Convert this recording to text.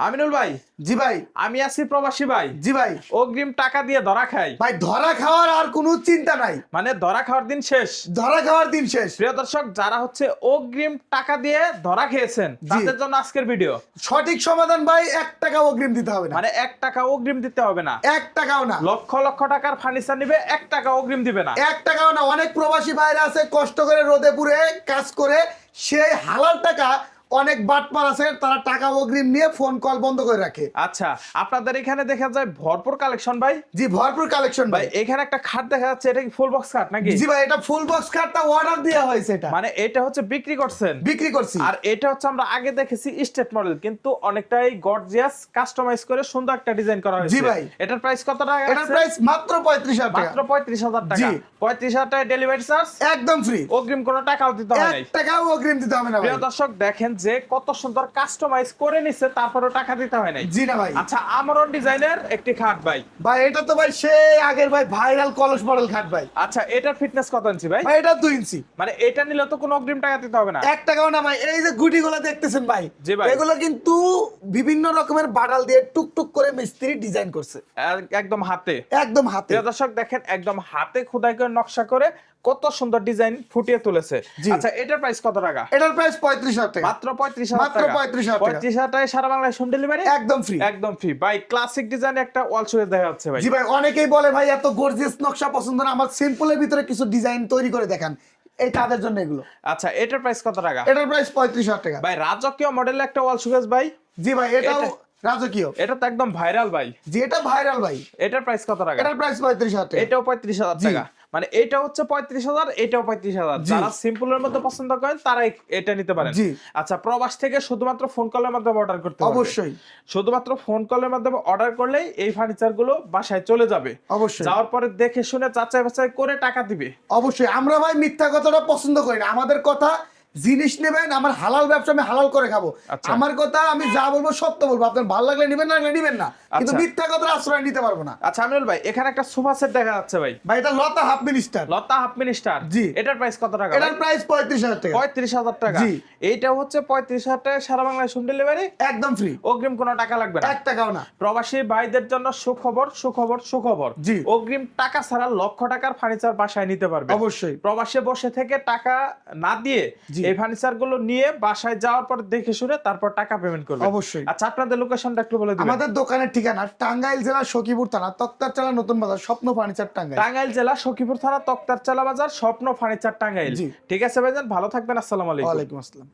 আমিনুল ভাই জি ভাই। আমি আছি প্রবাসী ভাই। জি ভাই। অগ্রিম টাকা দিয়ে ধরা খাই। ভাই ধরা খাওয়ার আর কোনো চিন্তা নাই। মানে ধরা খাওয়ার দিন শেষ। ধরা খাওয়ার দিন শেষ। প্রিয় দর্শক যারা হচ্ছে অগ্রিম টাকা দিয়ে ধরা খেয়েছেন তাদের জন্য আজকের ভিডিও সঠিক সমাধান ভাই এক টাকা অগ্রিম দিতে হবে না। মানে এক টাকা অগ্রিম দিতে হবে না। এক টাকাও না। লক্ষ লক্ষ টাকার ফার্নিচার নিবে এক টাকা অগ্রিম দিবে না। এক টাকাও না। অনেক প্রবাসী ভাইরা আছে কষ্ট করে রোদে পুড়ে কাজ করে সেই হালাল টাকা অনেক বাটপার আছে তারা টাকা অগ্রিম নিয়ে ফোন কল বন্ধ করে রাখে। আচ্ছা আপনাদের এখানে দেখা যায় ভরপুর কালেকশন ভাই? জি ভরপুর কালেকশন ভাই এখানে একটা খাট দেখা যাচ্ছে এটা কি ফুল বক্স খাট নাকি? জি ভাই এটা ফুল বক্স কার্ডটা অর্ডার দেওয়া হয়েছে এটা। মানে এটা হচ্ছে বিক্রি করছেন? বিক্রি করছি। আর এটা হচ্ছে আমরা আগে দেখেছি স্টেট মডেল কিন্তু অনেকটাই গর্জিয়াস কাস্টমাইজ করে সুন্দর একটা ডিজাইন করা হয়েছে। জি ভাই। এটার প্রাইস কত টাকা এটার প্রাইস মাত্র পঁয়ত্রিশ হাজার টাকা। মাত্র পঁয়ত্রিশ হাজার টাকা। জি। পঁয়ত্রিশ হাজার টাকা ডেলিভারি চার্জ একদম ফ্রি অগ্রিম কোনো টাকাও দিতে হবে নাই। এক টাকাও অগ্রিম দিতে হবে না প্রিয় দর্শক দেখেন যে কত সুন্দর কাস্টমাইজ করে নিছে তারপরে টাকা দিতে হয় নাই। জি না ভাই। আচ্ছা আমরন ডিজাইনের একটি খাট ভাই। ভাই এটা তো ভাই সেই আগের ভাই ভাইরাল কলস মডেল খাট ভাই। আচ্ছা এটার ফিটনেস কত ইঞ্চি ভাই? ভাই এটা 2 ইঞ্চি। মানে এটা নিলে তো কোনো অগ্রিম টাকা দিতে হবে না। এক টাকাও না ভাই এই যে গুটিগুলো দেখতেছেন ভাই জি ভাই। এগুলো কিন্তু বিভিন্ন রকমের বাডাল দিয়ে টুকটুক করে মিস্ত্রি ডিজাইন করছে। একদম হাতে। একদম হাতে। দর্শক দেখেন একদম হাতে খোদাই করে নকশা করে কত সুন্দর ডিজাইন ফুটিয়ে তুলেছে। আচ্ছা এটার প্রাইস কত টাকা? এটার প্রাইস পঁয়ত্রিশ হাজার টাকা। মাত্র পঁয়ত্রিশ হাজার মাত্র 35,000 টাকা। পঁয়ত্রিশ হাজার টাকায় সারা বাংলায় হোম ডেলিভারি একদম ফ্রি একদম ফ্রি ভাই ক্লাসিক ডিজাইন একটা ওয়াল শুয়ে দেখা যাচ্ছে ভাই। জি ভাই অনেকেই বলে ভাই এত গর্জিয়াস নকশা পছন্দ না। আমার সিম্পলের ভিতরে কিছু ডিজাইন তৈরি করে দেখান। এই তাদের জন্য এগুলো। আচ্ছা এটার প্রাইস কত টাকা? এটার প্রাইস পঁয়ত্রিশ হাজার টাকা। ভাই রাজকীয় মডেলের একটা ওয়াল শুকেস ভাই। জি ভাই এটাও এটা- রাজকীয়। এটা তো একদম ভাইরাল ভাই। জি এটা ভাইরাল ভাই। এটার প্রাইস কত টাকা? এটার প্রাইস পঁয়ত্রিশ হাজার টাকা। এটাও পঁয়ত্রিশ হাজার। টাকা। মানে এটা হচ্ছে পঁয়ত্রিশ হাজার এটাও পঁয়ত্রিশ হাজার। যারা সিম্পলের মধ্যে পছন্দ করেন তারা এটা নিতে পারেন। আচ্ছা প্রবাস থেকে শুধুমাত্র ফোন কলের মাধ্যমে অর্ডার করতে হবে অবশ্যই। শুধুমাত্র ফোন কলের মাধ্যমে অর্ডার করলেই এই ফার্নিচারগুলো বাসায় চলে যাবে। অবশ্যই। যাওয়ার পরে দেখে শুনে চাচাই বাছাই করে টাকা দিবে। অবশ্যই। আমরা ভাই মিথ্যা কথাটা পছন্দ করি না। আমাদের কথা জিনিস নেবেন আমার হালাল ব্যবসা আমি হালাল করে খাব। আচ্ছা। আমার কথা আমি যা বলব সত্য বলব। আপনার ভালো লাগলে নেবেন না লাগলে নেবেন না। কিন্তু আচ্ছা। মিথ্যা কথার আশ্রয় নিতে পারব না। আচ্ছা আমিনুল ভাই এখানে একটা সোফা সেট দেখা যাচ্ছে ভাই। ভাই এটা লতা হাফ মিনিস্টার। লতা হাফ মিনিস্টার। জি। এটার প্রাইস কত টাকা এটার প্রাইস পঁয়ত্রিশ হাজার টাকা। পঁয়ত্রিশ হাজার টাকা। জি। এইটা হচ্ছে পঁয়ত্রিশ হাজার টাকা সারা বাংলায় হোম ডেলিভারি একদম ফ্রি অগ্রিম কোনো টাকা লাগবে না। এক টাকাও না। প্রবাসী ভাইদের জন্য সুখবর সুখবর সুখবর। জি। অগ্রিম টাকা ছাড়া লক্ষ টাকার ফার্নিচার বাসায় নিতে পারবে। অবশ্যই। প্রবাসে বসে থেকে টাকা না দিয়ে। এই ফার্নিচারগুলো নিয়ে বাসায় যাওয়ার পর দেখে শুনে তারপর টাকা পেমেন্ট করবে অবশ্যই। আচ্ছা আপনাদের লোকেশনটা একটু বলে দিন আমাদের দোকানের ঠিকানা টাঙ্গাইল জেলা সখীপুর থানা তক্তার চালা নতুন বাজার স্বপ্ন ফার্নিচার টাঙ্গাইল। টাঙ্গাইল জেলা সখীপুর থানা তক্তারচালা বাজার স্বপ্ন ফার্নিচার টাঙ্গাইল। ঠিক আছে ভাইজান ভালো থাকবেন আসসালামু আলাইকুম। ওয়ালাইকুম আসসালাম।